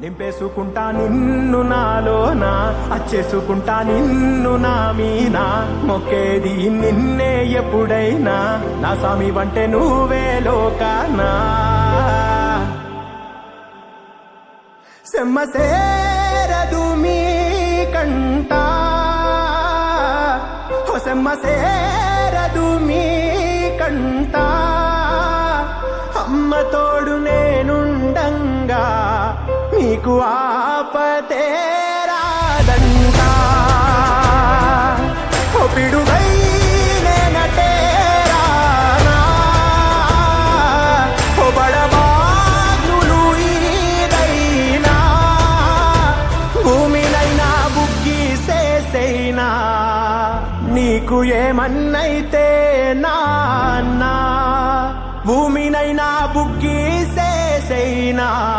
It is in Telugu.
నింపేసుకుంటా నిన్ను నాలోన అచ్చేసుకుంటా నిన్ను నా మీనా. మొక్కేది నిన్నే ఎప్పుడైనా నా స్వామి వంటే నువ్వే లోకానా. సెమ్మసేరదు మీ కంట. ఓ సెమ్మసేరదు మీ కంట. అమ్మతో మీకు ఆపతే రాదంట. పిడుగై నీకు ఏమన్నైతే నాన్న. భూమినైనా బుగ్గి సేసైనా.